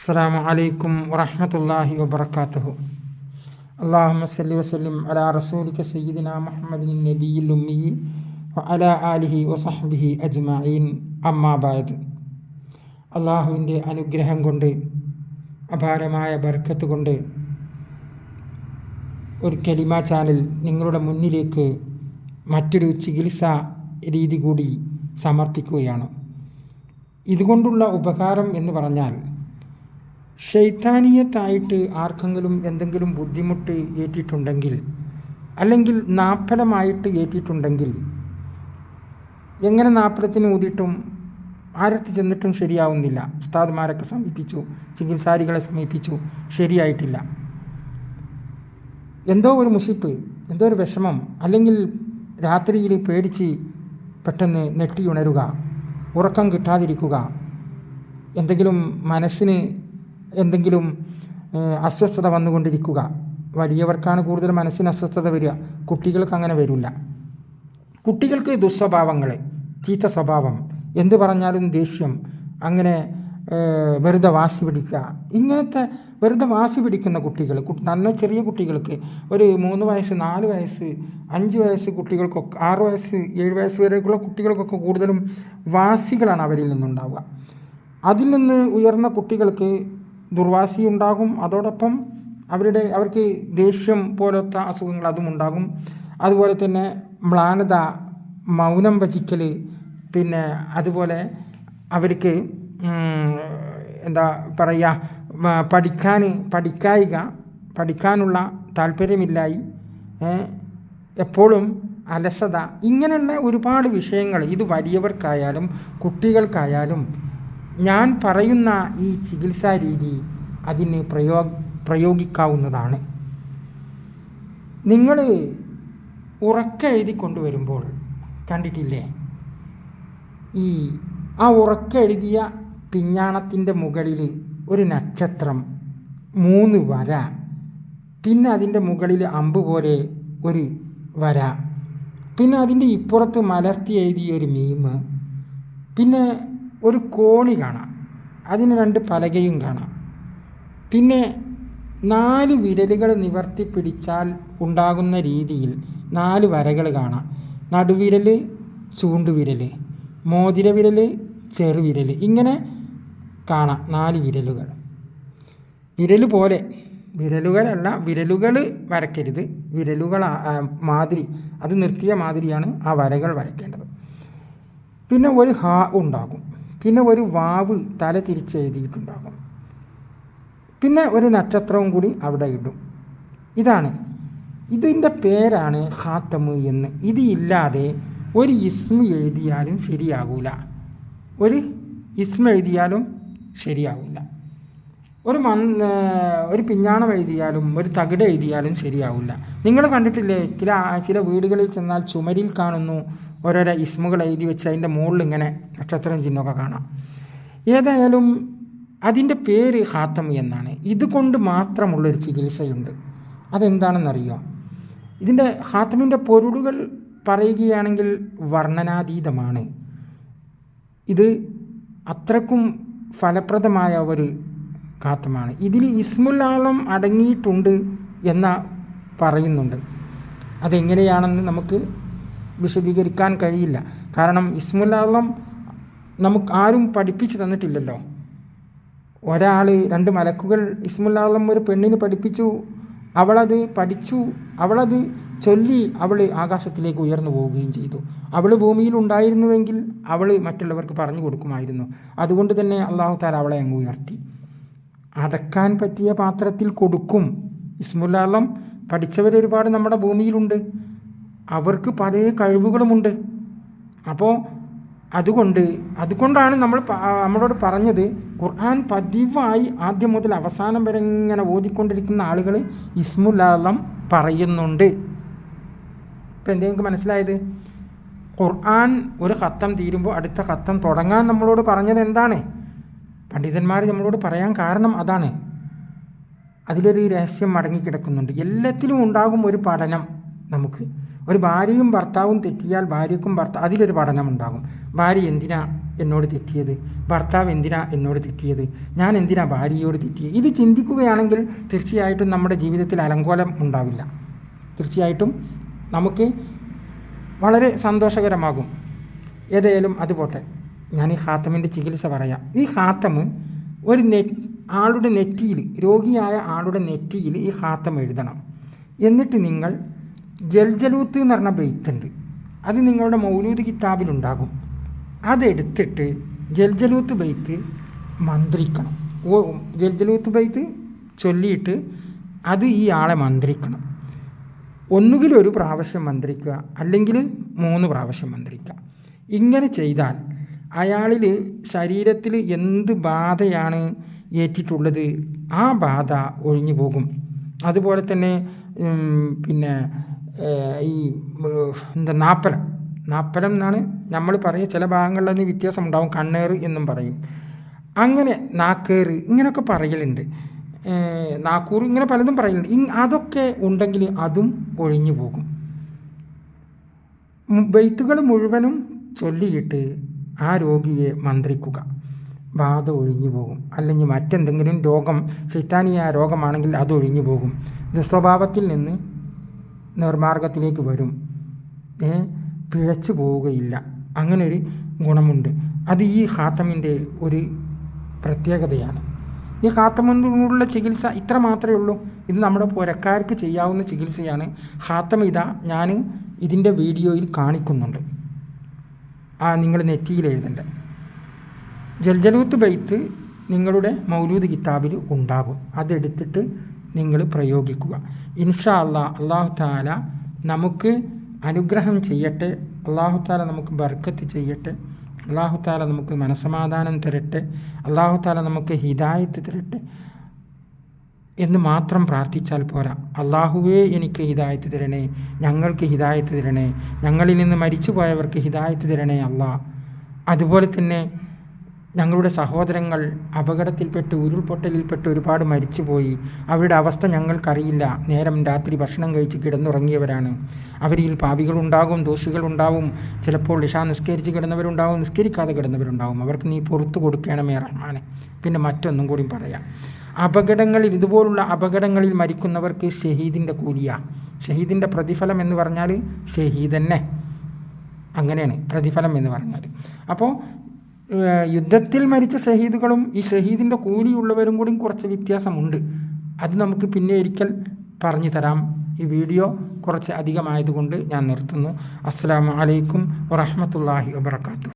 السلام عليكم ورحمة الله وبركاته اللهم صل وسلم على رسولك سيدنا محمد النبي الأمي وعلى آله وصحبه أجمعين أما بعد അള്ളാഹുവിൻ്റെ അനുഗ്രഹം കൊണ്ട് അപാരമായ ബർക്കത്ത് കൊണ്ട് ഒരു കലിമ ചാനൽ നിങ്ങളുടെ മുന്നിലേക്ക് മറ്റൊരു ചികിത്സാ രീതി കൂടി സമർപ്പിക്കുകയാണ് ഇതുകൊണ്ടുള്ള ഉപകാരം എന്ന് പറഞ്ഞാൽ ഷെയ്ത്താനീയത്തായിട്ട് ആർക്കെങ്കിലും എന്തെങ്കിലും ബുദ്ധിമുട്ട് ഏറ്റിട്ടുണ്ടെങ്കിൽ അല്ലെങ്കിൽ നാപ്പലമായിട്ട് ഏറ്റിട്ടുണ്ടെങ്കിൽ എങ്ങനെ നാപ്പലത്തിന് ഊതിയിട്ടും ആരത്ത് ചെന്നിട്ടും ശരിയാവുന്നില്ല. ഉസ്താദ്മാരൊക്കെ സമീപിച്ചു ചികിത്സാരികളെ സമീപിച്ചു ശരിയായിട്ടില്ല. എന്തോ ഒരു മുഷിപ്പ് എന്തോ ഒരു വിഷമം അല്ലെങ്കിൽ രാത്രിയിൽ പേടിച്ച് പെട്ടെന്ന് നെട്ടിയുണരുക ഉറക്കം കിട്ടാതിരിക്കുക എന്തെങ്കിലും മനസ്സിന് എന്തെങ്കിലും അസ്വസ്ഥത വന്നുകൊണ്ടിരിക്കുക. വലിയവർക്കാണ് കൂടുതൽ മനസ്സിന് അസ്വസ്ഥത വരിക. കുട്ടികൾക്ക് അങ്ങനെ വരില്ല. കുട്ടികൾക്ക് ദുസ്വഭാവങ്ങൾ ചീത്ത സ്വഭാവം എന്ത് പറഞ്ഞാലും ദേഷ്യം അങ്ങനെ വെറുതെ വാശി പിടിക്കുക. ഇങ്ങനത്തെ വെറുതെ വാശി പിടിക്കുന്ന കുട്ടികൾ നല്ല ചെറിയ കുട്ടികൾക്ക് ഒരു മൂന്ന് വയസ്സ് നാല് വയസ്സ് അഞ്ച് വയസ്സ് കുട്ടികൾക്കൊക്കെ ആറ് വയസ്സ് ഏഴ് വയസ്സ് വരെയൊക്കെയുള്ള കുട്ടികൾക്കൊക്കെ കൂടുതലും വാശികളാണ് അവരിൽ നിന്നുണ്ടാവുക. അതിൽ നിന്ന് ഉയർന്ന കുട്ടികൾക്ക് ദുർവാസി ഉണ്ടാകും അതോടൊപ്പം അവരുടെ അവർക്ക് ദേഷ്യം പോലത്തെ അസുഖങ്ങൾ അതും ഉണ്ടാകും. അതുപോലെ തന്നെ മ്ലാനത മൗനം ഭജിക്കൽ പിന്നെ അതുപോലെ അവർക്ക് എന്താ പറയുക പഠിക്കാൻ പഠിക്കായിക പഠിക്കാനുള്ള താല്പര്യമില്ലായി എപ്പോഴും അലസത ഇങ്ങനെയുള്ള ഒരുപാട് വിഷയങ്ങൾ ഇത് വലിയവർക്കായാലും കുട്ടികൾക്കായാലും ഞാൻ പറയുന്ന ഈ ചികിത്സാ രീതി അതിന് പ്രയോ പ്രയോഗിക്കാവുന്നതാണ്. നിങ്ങൾ ഉറക്ക എഴുതി കൊണ്ടുവരുമ്പോൾ കണ്ടിട്ടില്ലേ? ഈ ആ ഉറക്ക എഴുതിയ പിഞ്ഞാണത്തിന്റെ മുകളിൽ ഒരു നക്ഷത്രം മൂന്ന് വര പിന്നെ അതിന്റെ മുകളിൽ അമ്പ് പോലെ ഒരു വര പിന്നെ അതിന്റെ ഇപ്പുറത്ത് മലർത്തി എഴുതിയ ഒരു മീമ് പിന്നെ ഒരു കോണി കാണാം. അതിന് രണ്ട് പലകയും കാണാം. പിന്നെ നാല് വിരലുകൾ നിവർത്തി പിടിച്ചാൽ ഉണ്ടാകുന്ന രീതിയിൽ നാല് വരകൾ കാണാം. നടുവിരൽ ചൂണ്ടുവിരൽ മോതിരവിരൽ ചെറുവിരൽ ഇങ്ങനെ കാണാം നാല് വിരലുകൾ. വിരൽ പോലെ. വിരലുകളല്ല വിരലുകൾ വരയ്ക്കരുത്. വിരലുകൾ മാതിരി. അത് നിർത്തിയ മാതിരിയാണ് ആ വരകൾ വരയ്ക്കേണ്ടത്. പിന്നെ ഒരു ഹാ ഉണ്ടാകും. പിന്നെ ഒരു വാവ് തല തിരിച്ചെഴുതിയിട്ടുണ്ടാകും. പിന്നെ ഒരു നക്ഷത്രവും കൂടി അവിടെ ഇടും. ഇതാണ്. ഇതിന്റെ പേരാണ് ഹാത്തമ് എന്ന്. ഇത് ഇല്ലാതെ ഒരു ഇസ്മ എഴുതിയാലും ശരിയാകൂല ഒരു ഇസ്മ എഴുതിയാലും ശരിയാവില്ല ഒരു മൺ ഒരു പിഞ്ഞാണം എഴുതിയാലും ഒരു തകിട് എഴുതിയാലും ശരിയാവില്ല നിങ്ങൾ കണ്ടിട്ടില്ലേ? ചില ചില വീടുകളിൽ ചെന്നാൽ ചുമരിൽ കാണുന്നു. ഓരോരോ ഇസ്മുകൾ എഴുതി വെച്ച് അതിന്റെ മുകളിൽ ഇങ്ങനെ നക്ഷത്രം ചിഹ്നമൊക്കെ കാണാം. ഏതായാലും അതിന്റെ പേര് ഹാത്തം എന്നാണ്. ഇതുകൊണ്ട് മാത്രമുള്ളൊരു ചികിത്സയുണ്ട്. അതെന്താണെന്നറിയോ? ഇതിന്റെ ഹാത്തമിന്റെ പൊരുളുകൾ പറയുകയാണെങ്കിൽ വർണനാതീതമാണ്. ഇത് അത്രക്കും ഫലപ്രദമായ ഒരു ഖാത്തമാണ് ഇതിൽ ഇസ്മുല്ലാളം അടങ്ങിയിട്ടുണ്ട് എന്ന പറയുന്നുണ്ട്. അതെങ്ങനെയാണെന്ന് നമുക്ക് വിശദീകരിക്കാൻ കഴിയില്ല. കാരണം ഇസ്മുല്ലാളം നമുക്ക് ആരും പഠിപ്പിച്ചു തന്നിട്ടില്ലല്ലോ. ഒരാൾ രണ്ട് മലക്കുകൾ ഇസ്മുല്ലാളം ഒരു പെണ്ണിന് പഠിപ്പിച്ചു. അവളത് പഠിച്ചു. അവളത് ചൊല്ലി അവൾ ആകാശത്തിലേക്ക് ഉയർന്നു പോവുകയും ചെയ്തു. അവൾ ഭൂമിയിൽ ഉണ്ടായിരുന്നുവെങ്കിൽ അവൾ മറ്റുള്ളവർക്ക് പറഞ്ഞു കൊടുക്കുമായിരുന്നു. അതുകൊണ്ട് തന്നെ അള്ളാഹു താല അവളെ അങ്ങ് ഉയർത്തി. അടക്കാൻ പറ്റിയ പാത്രത്തിൽ കൊടുക്കും. ഇസ്മുല്ലാളം പഠിച്ചവരൊരുപാട് നമ്മുടെ ഭൂമിയിലുണ്ട്. അവർക്ക് പല കഴിവുകളുമുണ്ട്. അപ്പോൾ അതുകൊണ്ട് അതുകൊണ്ടാണ് നമ്മൾ നമ്മളോട് പറഞ്ഞത് ഖുർആൻ പതിവായി ആദ്യം മുതൽ അവസാനം വരെ ഇങ്ങനെ ഓതിക്കൊണ്ടിരിക്കുന്ന ആളുകൾ ഇസ്മുലാലം പറയുന്നുണ്ട്. ഇപ്പം എന്തെങ്കിലും മനസ്സിലായത്? ഖുർആൻ ഒരു ഖത്തം തീരുമ്പോൾ അടുത്ത ഖത്തം തുടങ്ങാൻ നമ്മളോട് പറഞ്ഞത് എന്താണ്? പണ്ഡിതന്മാർ നമ്മളോട് പറയാൻ കാരണം അതാണ്. അതിലൊരു രഹസ്യം മടങ്ങിക്കിടക്കുന്നുണ്ട്. എല്ലാത്തിലും ഉണ്ടാകും ഒരു പഠനം നമുക്ക്. ഒരു ഭാര്യയും ഭർത്താവും തെറ്റിയാൽ ഭാര്യക്കും ഭർത്താവ് അതിലൊരു പഠനം ഉണ്ടാകും ഭാര്യ എന്തിനാ എന്നോട് തെറ്റിയത്? ഭർത്താവ് എന്തിനാ എന്നോട് തെറ്റിയത്? ഞാൻ എന്തിനാ ഭാര്യയോട് തെറ്റിയത് ഇത് ചിന്തിക്കുകയാണെങ്കിൽ തീർച്ചയായിട്ടും നമ്മുടെ ജീവിതത്തിൽ അലങ്കോലം ഉണ്ടാവില്ല. തീർച്ചയായിട്ടും നമുക്ക് വളരെ സന്തോഷകരമാകും. ഏതായാലും അത് പോട്ടെ. ഞാൻ ഈ ഹാത്തമിന്റെ ചികിത്സ പറയാം. ഈ ഹാത്തം ഒരു നെ ആളുടെ നെറ്റിയിൽ രോഗിയായ ആളുടെ നെറ്റിയിൽ ഈ ഹാത്തം എഴുതണം. എന്നിട്ട് നിങ്ങൾ ജൽജലൂത്ത് എന്ന് പറഞ്ഞ ബെയ്ത്തുണ്ട് അത് നിങ്ങളുടെ മൗലൂദ് കിതാബിലുണ്ടാകും. അതെടുത്തിട്ട് ജൽജലൂത്ത് ബെയ്ത്ത് മന്ത്രിക്കണം. ഓ ജൽജലൂത്ത് ബെയ്ത്ത് ചൊല്ലിയിട്ട് അത് ഈ ആളെ മന്ത്രിക്കണം. ഒന്നുകിൽ ഒരു പ്രാവശ്യം മന്ത്രിക്കുക അല്ലെങ്കിൽ മൂന്ന് പ്രാവശ്യം മന്ത്രിക്കുക. ഇങ്ങനെ ചെയ്താൽ അയാളിൽ ശരീരത്തിൽ എന്ത് ബാധയാണ് ഏറ്റിട്ടുള്ളത് ആ ബാധ ഒഴിഞ്ഞു പോകും. അതുപോലെ തന്നെ പിന്നെ ഈ എന്താ നാപ്പലം നാപ്പലം എന്നാണ് നമ്മൾ പറയുക ചില ഭാഗങ്ങളിൽ അതിന് വ്യത്യാസം ഉണ്ടാവും. കണ്ണേറ് എന്നും പറയും. അങ്ങനെ നാക്കേറ് ഇങ്ങനെയൊക്കെ പറയലുണ്ട്. നാക്കൂർ ഇങ്ങനെ പലതും പറയലുണ്ട്. അതൊക്കെ ഉണ്ടെങ്കിൽ അതും ഒഴിഞ്ഞു പോകും. ബെയ്ത്തുകൾ മുഴുവനും ചൊല്ലിയിട്ട് ആ രോഗിയെ മന്ത്രിക്കുക. ബാധ ഒഴിഞ്ഞു പോകും. അല്ലെങ്കിൽ മറ്റെന്തെങ്കിലും രോഗം ശൈത്താനിയ രോഗമാണെങ്കിൽ അത് ഒഴിഞ്ഞു പോകും. ദുസ്വഭാവത്തിൽ നിന്ന് നിർമാർഗത്തിലേക്ക് വരും. പിഴച്ചു പോവുകയില്ല. അങ്ങനെ ഒരു ഗുണമുണ്ട്. അത് ഈ ഹാത്തമിന്റെ ഒരു പ്രത്യേകതയാണ്. ഈ ഹാത്തമിനുള്ള ചികിത്സ ഇത്ര മാത്രമേ ഉള്ളൂ. ഇത് നമ്മുടെ പുരക്കാർക്ക് ചെയ്യാവുന്ന ചികിത്സയാണ്. ഹാത്തം ഇതാ ഞാൻ ഇതിന്റെ വീഡിയോയിൽ കാണിക്കുന്നുണ്ട്. ആ നിങ്ങൾ നെറ്റിയിൽ എഴുതേണ്ടത് ജൽജലൂത്ത് ബൈത്ത് നിങ്ങളുടെ മൗലൂദ് കിതാബിൽ ഉണ്ടാകും. അതെടുത്തിട്ട് നിങ്ങൾ പ്രയോഗിക്കുക. ഇൻഷാ അള്ളാ അള്ളാഹു താല നമുക്ക് അനുഗ്രഹം ചെയ്യട്ടെ. അള്ളാഹു താല നമുക്ക് ബർക്കത്ത് ചെയ്യട്ടെ. അള്ളാഹു താല നമുക്ക് മനസമാധാനം തരട്ടെ. അള്ളാഹു താല നമുക്ക് ഹിദായത്ത് തരട്ടെ. എന്ന് മാത്രം പ്രാർത്ഥിച്ചാൽ പോരാ. അള്ളാഹുവേ എനിക്ക് ഹിദായത്ത് തരണേ. ഞങ്ങൾക്ക് ഹിദായത്ത് തരണേ. ഞങ്ങളിൽ നിന്ന് മരിച്ചുപോയവർക്ക് ഹിദായത്ത് തരണേ അള്ളാ. അതുപോലെ തന്നെ ഞങ്ങളുടെ സഹോദരങ്ങൾ അപകടത്തിൽപ്പെട്ട് ഉരുൾപൊട്ടലിൽപ്പെട്ട് ഒരുപാട് മരിച്ചുപോയി. അവരുടെ അവസ്ഥ ഞങ്ങൾക്കറിയില്ല. നേരം രാത്രി ഭക്ഷണം കഴിച്ച് കിടന്നുറങ്ങിയവരാണ്. അവരിൽ പാപികളുണ്ടാകും ദോഷികളുണ്ടാവും. ചിലപ്പോൾ ഇഷ നിസ്കരിച്ച് കിടന്നവരുണ്ടാവും നിസ്കരിക്കാതെ കിടന്നവരുണ്ടാവും. അവർക്ക് നീ പുറത്തു കൊടുക്കണമേ റഹ്മാനെ. പിന്നെ മറ്റൊന്നും കൂടി പറയാം. അപകടങ്ങളിൽ ഇതുപോലുള്ള അപകടങ്ങളിൽ മരിക്കുന്നവർക്ക് ഷഹീദിന്റെ കൂലിയാണ് ഷഹീദിന്റെ പ്രതിഫലം എന്ന് പറഞ്ഞാൽ ഷഹീദ് തന്നെ. അങ്ങനെയാണ് പ്രതിഫലം എന്ന് പറഞ്ഞാൽ അപ്പോൾ യുദ്ധത്തിൽ മരിച്ച ഷഹീദുകളും ഈ ഷഹീദിന്റെ കൂലിയുള്ളവരും കൂടി കുറച്ച് വ്യത്യാസമുണ്ട്. അത് നമുക്ക് പിന്നെ ഒരിക്കൽ പറഞ്ഞു തരാം. ഈ വീഡിയോ കുറച്ച് അധികമായതുകൊണ്ട് ഞാൻ നിർത്തുന്നു. അസ്സാം വലൈക്കും വറഹമത്തല്ലാഹി വാബർക്കാത്തു